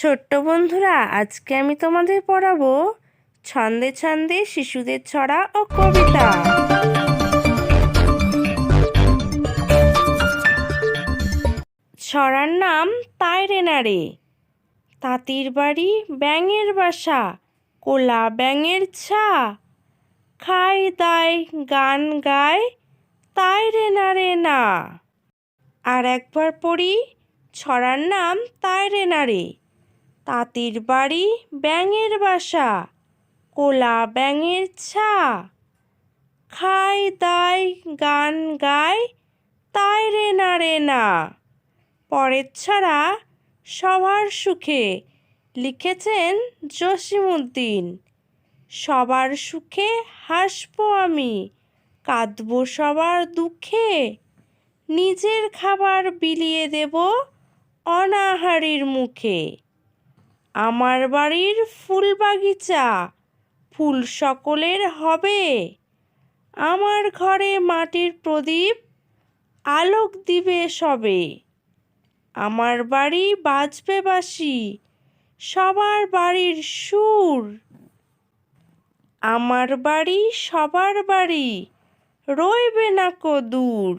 ছোট্ট বন্ধুরা, আজকে আমি তোমাদের পড়াবো ছন্দে ছন্দে শিশুদের ছড়া ও কবিতা। ছড়ার নাম তাইরে নারে তাঁতির বাড়ি ব্যাঙের বাসা, কোলা ব্যাঙের ছা। খাই দায় গান গায় তাইরে নারে না। আর একবার পড়ি, ছড়ার নাম তাইরে নারে তাঁতির বাড়ি ব্যাঙের বাসা, কোলা ব্যাঙের ছা। খাই দায় গান গায় তাই রে না রে না। পরের ছাড়া সবার সুখে লিখেছেন জসিমুদ্দিন। সবার সুখে হাসবো আমি, কাঁদবো সবার দুঃখে। নিজের খাবার বিলিয়ে দেব অনাহারীর মুখে। আমার বাড়ির ফুল বাগিচা, ফুল সকলের হবে। আমার ঘরে মাটির প্রদীপ, আলোক দিবে সবে। আমার বাড়ি বাজবে বাসি সবার বাড়ির সুর। আমার বাড়ি সবার বাড়ি, রইবে না কো দূর